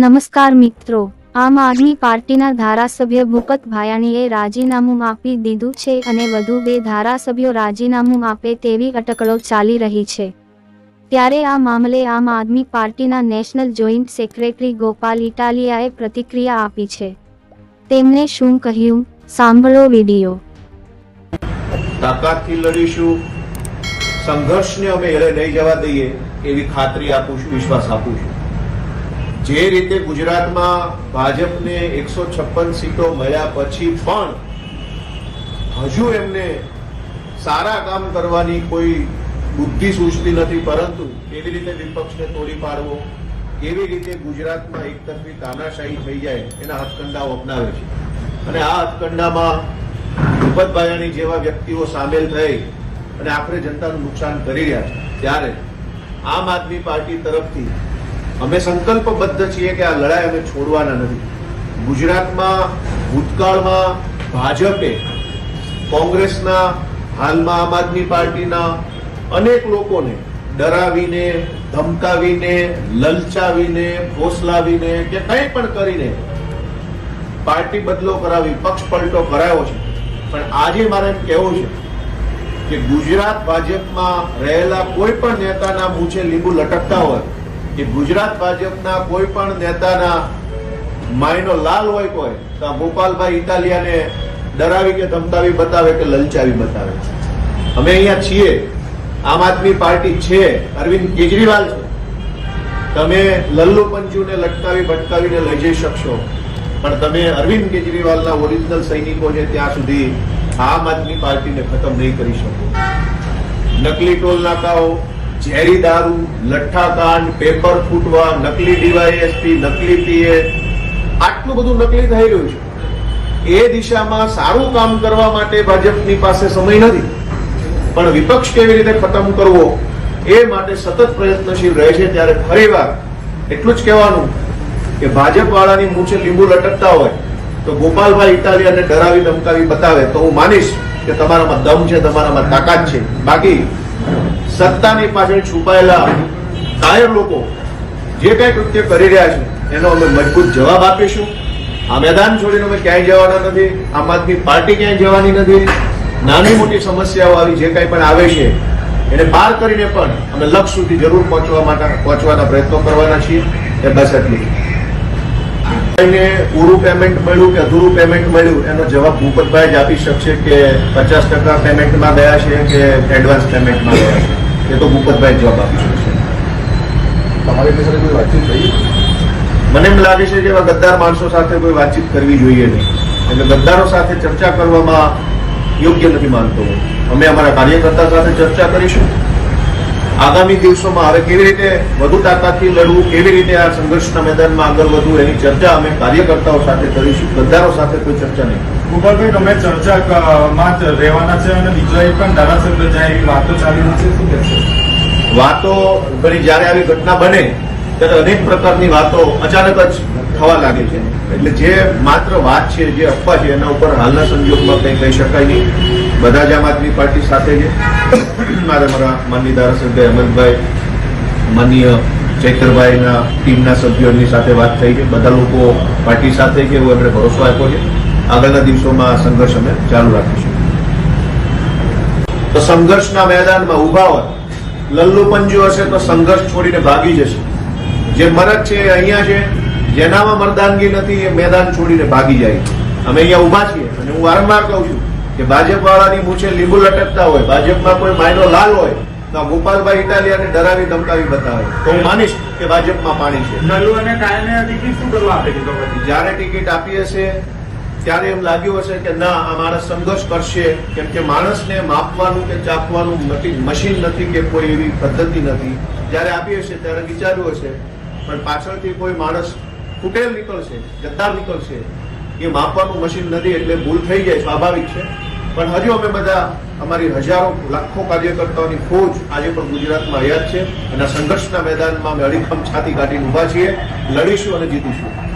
નમસ્કાર મિત્રો, આમ આદમી પાર્ટીના ધારાસભ્ય ભૂપત ભાયાણીએ રાજીનામું આપી દીધું છે અને વધુ બે ધારાસભ્યો રાજીનામું આપે તેવી અટકળો ચાલી રહી છે. ત્યારે આ મામલે આમ આદમી પાર્ટીના નેશનલ જોઈન્ટ સેક્રેટરી ગોપાલ ઇટાલિયાએ પ્રતિક્રિયા આપી છે. તેમણે શું કહ્યું? સાંભળો વીડિયો. તાકાતથી લડીશું. સંઘર્ષને અમે એળે નહીં જવા દઈએ એવી ખાતરી આપું છું, વિશ્વાસ આપું છું. જે રીતે ગુજરાતમાં ભાજપને એકસો છપ્પન સીટો મળ્યા પછી પણ હજુ એમને સારા કામ કરવાની કોઈ બુદ્ધિ સૂચતી નથી, પરંતુ કેવી રીતે વિપક્ષને તોડી પાડવો, કેવી રીતે ગુજરાતમાં એકતરફી તાનાશાહી થઈ જાય, એના હથકંડાઓ અપનાવે છે. અને આ હથકંડામાં ભૂપત ભાયાણી જેવા વ્યક્તિઓ સામેલ થઈ અને આખરે જનતાનું નુકસાન કરી રહ્યા છે. ત્યારે આમ આદમી પાર્ટી તરફથી અમે સંકલ્પબદ્ધ છીએ કે આ લડાઈ અમે છોડવાના નથી. ગુજરાતમાં, ભૂતકાળમાં ભાજપે કોંગ્રેસના, હાલમાં આમ આદમી પાર્ટીના અનેક લોકોને ડરાવીને, ધમકાવીને, લલચાવીને, ફોસલાવીને કે કંઈ પણ કરીને પાર્ટી બદલો કરાવી, પક્ષ પલટો કરાયો છે. પણ આજે મારે કહેવું છે કે ગુજરાત ભાજપમાં રહેલા કોઈ પણ નેતાના મૂછે લીંબુ લટકતા હોય કે ગુજરાત ભાજપના કોઈ પણ નેતાના માયનો લાલ હોય કોઈ, તો આ ગોપાલભાઈ ઇટાલિયાને ડરાવી કે ધમકાવી બતાવે કે લલચાવી બતાવે અમે અહીંયા છીએ, આમ આદમી પાર્ટી છે, અરવિંદ કેજરીવાલ છે. તમે લલ્લુ પંચુને લટકાવી ભટકાવીને લઈ જઈ શકશો, પણ તમે અરવિંદ કેજરીવાલના ઓરિજિનલ સૈનિકો છે, ત્યાં સુધી આમ આદમી પાર્ટીને ખતમ નહીં કરી શકો. નકલી ટોલ નાકાઓ, ઝેરી દારૂ લઠ્ઠાકાંડ પેપર ફૂટવા, નકલી ડીવાયએસપી, નકલી પીએ, આટલું બધું નકલી થઈ રહ્યું છે. એ દિશામાં સારું કામ કરવા માટે ભાજપની પાસે સમય નથી. પણ વિપક્ષ કેવી રીતે ખતમ કરવો એ માટે સતત પ્રયત્નશીલ રહે છે ત્યારે ફરીવાર એટલું જ કહેવાનું કે ભાજપ વાળાની મૂછે લીંબુ લટકતા હોય તો ગોપાલભાઈ ઇટાલિયાને ડરાવી ધમકાવી બતાવે તો હું માનીશ કે તમારામાં દમ છે, તમારામાં તાકાત છે. બાકી સત્તાની પાછળ છુપાયેલા કાયર લોકો જે કઈ કૃત્ય કરી રહ્યા છે, એનો અમે મજબૂત જવાબ આપીશું. આ મેદાન છોડીને અમે ક્યાંય જવાના નથી, આમ આદમી પાર્ટી ક્યાંય જવાની નથી. નાની મોટી સમસ્યાઓ આવી જે કઈ પણ આવે છે, એને પાર કરીને પણ અમે લક્ષ સુધી જરૂર પહોંચવા માટે પહોંચવાના પ્રયત્નો કરવાના છીએ. એ બસ એટલી. કોઈને પૂરું પેમેન્ટ મળ્યું કે અધૂરું પેમેન્ટ મળ્યું, એનો જવાબ ભૂપતભાઈ જ આપી શકશે કે પચાસ ટકા પેમેન્ટમાં ગયા છે કે એડવાન્સ પેમેન્ટમાં ગયા છે. એ તો મુકતભાઈ જવાબ આપી શકશે તમારી એમની સાથે કોઈ વાતચીત થઈ? મને એમ લાગે છે કે એવા ગદ્દાર માણસો સાથે કોઈ વાતચીત કરવી જોઈએ નહીં. એટલે ગદ્દારો સાથે ચર્ચા કરવામાં યોગ્ય નથી માનતો અમે અમારા કાર્યકર્તા સાથે ચર્ચા કરીશું. આગામી દિવસોમાં હવે કેવી રીતે વધુ તાકાતથી લડવું કેવી રીતે આ સંઘર્ષના મેદાનમાં આગળ વધવું એની ચર્ચા અમે કાર્યકર્તાઓ સાથે કરીશું. ગદ્દારો સાથે કોઈ ચર્ચા નહીં. ગોપાલભાઈ તમે ચર્ચા માં રહેવાના છે અને બીજા એક પણ ધારાસભ્ય જાય એવી વાતો ચાલી રહી છે શું કહેશે? વાતો ઘણી જ્યારે આવી ઘટના બને ત્યારે અનેક પ્રકારની વાતો અચાનક જ થવા લાગે છે. એટલે જે માત્ર વાત છે જે અફવા છે એના ઉપર હાલના સંજોગમાં કંઈ કહી શકાય નહીં. બધા જ આમ આદમી પાર્ટી સાથે છે. મારા મારા માનની ધારાસભ્ય હેમંતભાઈ માનનીય ચૈતરભાઈના ટીમના સભ્યોની સાથે વાત થઈ છે. બધા લોકો પાર્ટી સાથે છે, એવો એમણે ભરોસો આપ્યો છે. આગળના દિવસોમાં સંઘર્ષ અમે ચાલુ રાખીશું. તો સંઘર્ષના મેદાનમાં ઊભા હોય, લલ્લુ પંજુ હશે તો સંઘર્ષ છોડીને ભાગી જશે. જે મરદ છે અહીંયા છે, જેનામાં મર્દાનગી નથી એ મેદાન છોડીને ભાગી જાય અમે અહીંયા ઊભા છીએ અને હું વારંવાર કહું છું કે ભાજપ વાળાની મૂછે લીંબુ લટકતા હોય ભાજપમાં કોઈ માયનો લાલ હોય તો ગોપાલભાઈ ઇટાલિયાને ડરાવી ધમકાવી બતાવે. તો હું માનીશ કે ભાજપમાં પાણી છે. નલુ અને કાયને ટિકિટ શું કરવા આપી જ્યારે ટિકિટ આપી હશે ત્યારે એમ લાગ્યું હશે કે ના આ માણસ સંઘર્ષ કરશે. કેમ કે માણસને માપવાનું કે ચાપવાનું નથી મશીન નથી કે કોઈ એવી પદ્ધતિ નથી. જ્યારે આપી હશે ત્યારે વિચાર્યું હશે. પણ પાછળથી કોઈ માણસ ફૂટેલ નીકળશે જતા નીકળશે. એ માપવાનું મશીન નથી એટલે ભૂલ થઈ જાય સ્વાભાવિક છે. પણ હજુ અમે બધા અમારી હજારો લાખો કાર્યકર્તાઓની ફોજ આજે પણ ગુજરાતમાં યાદ છે અને સંઘર્ષના મેદાનમાં અમે અડીખમ છાતી કાઢીને ઊભા છીએ, લડીશું અને જીતીશું.